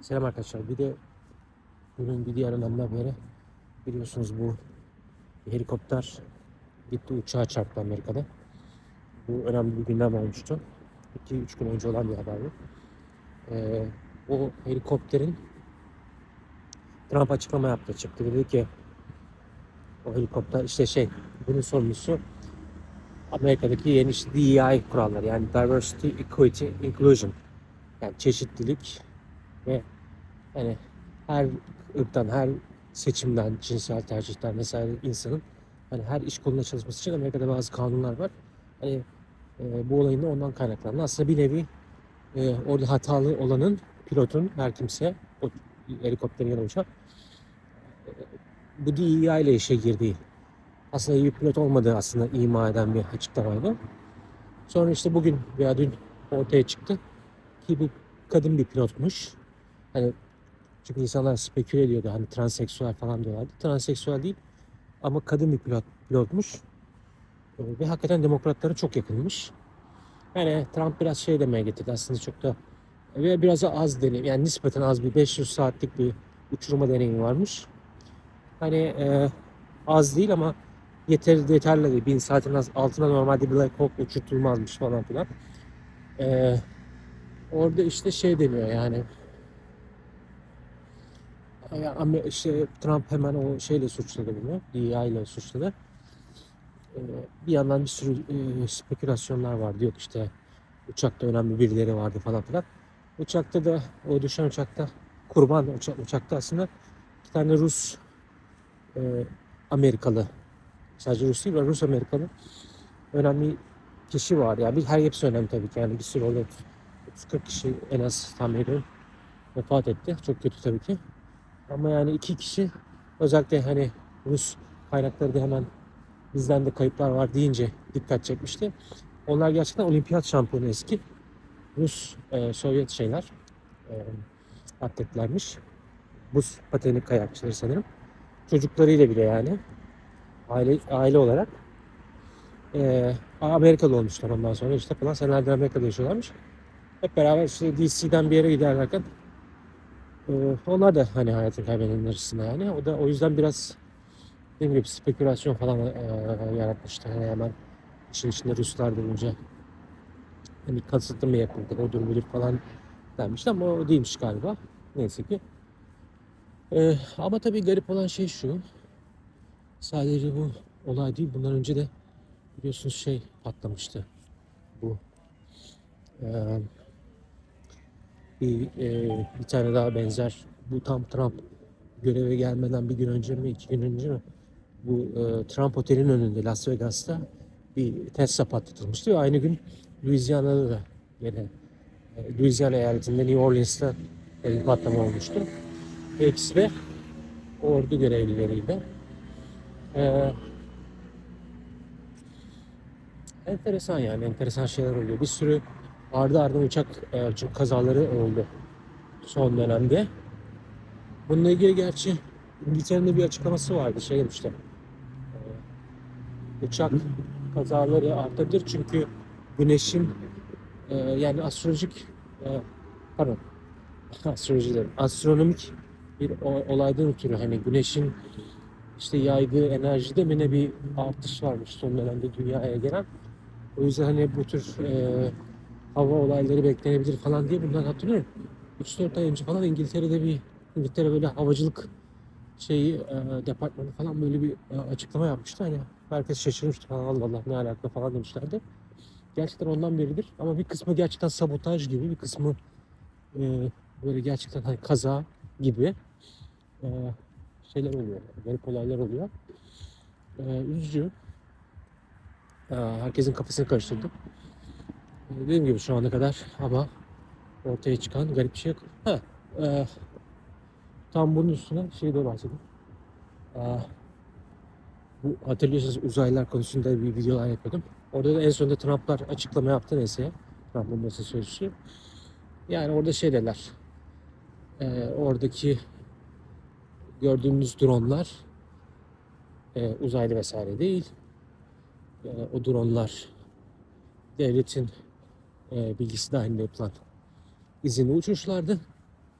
Selam arkadaşlar. Bir de bunun bir diğer önemli haberi biliyorsunuz bu helikopter gitti uçağa çarptı Amerika'da. Bu önemli bir gündem olmuştu. 2-3 gün önce olan bir haber bu. Ee, o helikopterin Trump açıklama yaptı çıktı. Dedi ki o helikopter işte şey bunun sorumlusu Amerika'daki yeni DEI kuralları yani Diversity, Equity, Inclusion yani çeşitlilik ve hani her ırktan, her seçimden, cinsel tercihten vesaire insanın hani her iş kolunda çalışması için Amerika'da bazı kanunlar var. Hani e, bu olayın da ondan kaynaklandı. Aslında bir nevi e, orada hatalı olanın pilotun her kimse o helikopterin yanı uçak e, bu DEI ile işe girdiği aslında iyi bir pilot olmadığı aslında ima eden bir açıklamaydı. Sonra işte bugün veya dün ortaya çıktı ki bu kadın bir pilotmuş. Hani çünkü insanlar speküle ediyordu hani transseksüel falan diyorlardı. Transseksüel değil ama kadın bir pilot pilotmuş. Ee, Ve hakikaten demokratlara çok yakınmış. Yani Trump biraz şey demeye getirdi aslında çok da ve biraz az deneyim yani nispeten az bir 500 saatlik bir uçurma deneyimi varmış. Hani e, az değil ama yeterli yeterli değil. 1000 saatin az- altına normalde Black Hawk uçurtulmazmış falan filan. Ee, orada işte şey deniyor yani ya Amer- işte Trump hemen o şeyle suçladı bunu. DEI ile suçladı. Ee, bir yandan bir sürü e, spekülasyonlar vardı. Yok işte uçakta önemli birileri vardı falan filan. Uçakta da o düşen uçakta kurban uça- uçakta aslında iki tane Rus e, Amerikalı sadece Rus değil Rus Amerikalı önemli kişi var. Yani bir, her hepsi önemli tabii ki. Yani bir sürü oldu. 40 kişi en az tahmin ediyorum vefat etti. Çok kötü tabii ki. Ama yani iki kişi özellikle hani Rus kaynakları da hemen bizden de kayıplar var deyince dikkat çekmişti. Onlar gerçekten olimpiyat şampiyonu eski. Rus, e, Sovyet şeyler, e, atletlermiş. Buz pateni kayakçıları sanırım. Çocuklarıyla bile yani. Aile, aile olarak. E, Amerikalı olmuşlar ondan sonra işte falan senelerdir Amerika'da yaşıyorlarmış. Hep beraber işte DC'den bir yere giderlerken ee, onlar da hani hayatını kaybedenler arasında yani. O da o yüzden biraz dediğim gibi spekülasyon falan e, yaratmıştı. Hani hemen işin içinde Ruslar bulunca hani kasıtlı mı yapıldı, odur budur falan denmişti ama o değilmiş galiba. Neyse ki. Ee, ama tabii garip olan şey şu. Sadece bu olay değil. Bundan önce de biliyorsunuz şey patlamıştı. Bu e, bir, e, bir tane daha benzer bu tam Trump göreve gelmeden bir gün önce mi iki gün önce mi bu e, Trump Otel'in önünde Las Vegas'ta bir Tesla patlatılmıştı ve aynı gün Louisiana'da da yine e, Louisiana eyaletinde New Orleans'ta bir patlama olmuştu. İkisi de ordu görevlileriydi. E, enteresan yani enteresan şeyler oluyor. Bir sürü ardı ardına uçak e, kazaları oldu son dönemde. Bununla ilgili gerçi İngiltere'nin bir açıklaması vardı şey demişti. e, uçak kazaları artabilir çünkü güneşin e, yani astrolojik e, pardon astroloji astronomik bir olaydan ötürü hani güneşin işte yaydığı enerjide mi ne bir artış varmış son dönemde dünyaya gelen. O yüzden hani bu tür e, hava olayları beklenebilir falan diye bundan hatırlıyorum. 3-4 ay önce falan İngiltere'de bir İngiltere böyle havacılık şeyi e, departmanı falan böyle bir e, açıklama yapmıştı. Hani herkes şaşırmıştı falan Allah Allah ne alaka falan demişlerdi. Gerçekten ondan beridir. Ama bir kısmı gerçekten sabotaj gibi, bir kısmı e, böyle gerçekten hani kaza gibi e, şeyler oluyor. Garip olaylar oluyor. E, üzücü. E, herkesin kafasını karıştırdı. Dediğim gibi şu ana kadar ama ortaya çıkan garip bir şey yok. Ha, e, tam bunun üstüne şey de bahsedeyim. E, bu hatırlıyorsunuz uzaylılar konusunda bir videolar yapıyordum. Orada da en sonunda Trump'lar açıklama yaptı neyse. Trump'ın basın sözcüsü. Yani orada şey dediler. E, oradaki gördüğümüz dronlar e, uzaylı vesaire değil. E, o dronlar devletin e, bilgisi dahilinde yapılan izinli uçuşlardı.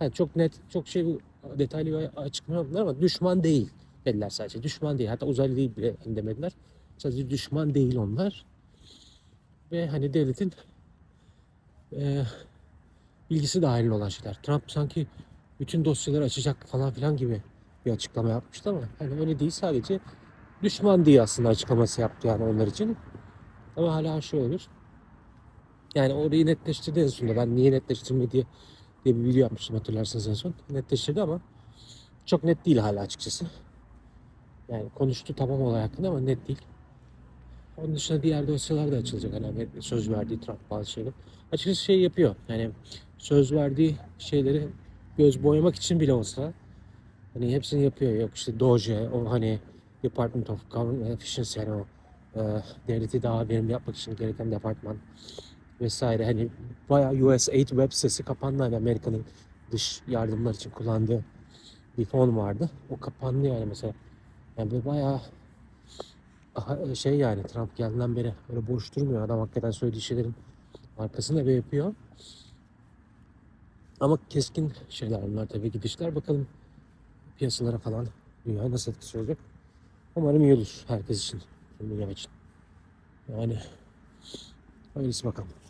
Yani çok net, çok şey detaylı bir açıklama yapmadılar ama düşman değil dediler sadece. Düşman değil. Hatta uzaylı değil bile demediler. Sadece düşman değil onlar. Ve hani devletin e, bilgisi dahil olan şeyler. Trump sanki bütün dosyaları açacak falan filan gibi bir açıklama yapmıştı ama hani öyle değil sadece düşman diye aslında açıklaması yaptı yani onlar için. Ama hala şey olur. Yani orayı netleştirdi en sonunda. Ben niye netleştirme diye, diye bir video yapmıştım hatırlarsanız en son. Netleştirdi ama çok net değil hala açıkçası. Yani konuştu tamam olay hakkında ama net değil. Onun dışında diğer dosyalar da açılacak. Hani söz verdiği Trump bazı şeyler. Açıkçası şey yapıyor. Yani söz verdiği şeyleri göz boyamak için bile olsa hani hepsini yapıyor. Yok işte DOGE, o hani Department of Government Efficiency yani o e, devleti daha verimli yapmak için gereken departman vesaire. Hani bayağı USAID web sitesi kapandı. Hani Amerika'nın dış yardımlar için kullandığı bir fon vardı. O kapandı yani mesela. Yani böyle bayağı aha, şey yani Trump geldiğinden beri böyle boş durmuyor. Adam hakikaten söylediği şeylerin arkasında ve yapıyor. Ama keskin şeyler bunlar tabii gidişler. Bakalım piyasalara falan dünyaya nasıl etkisi olacak. Umarım iyi olur herkes için. Dünya için. Yani öylesi bakalım.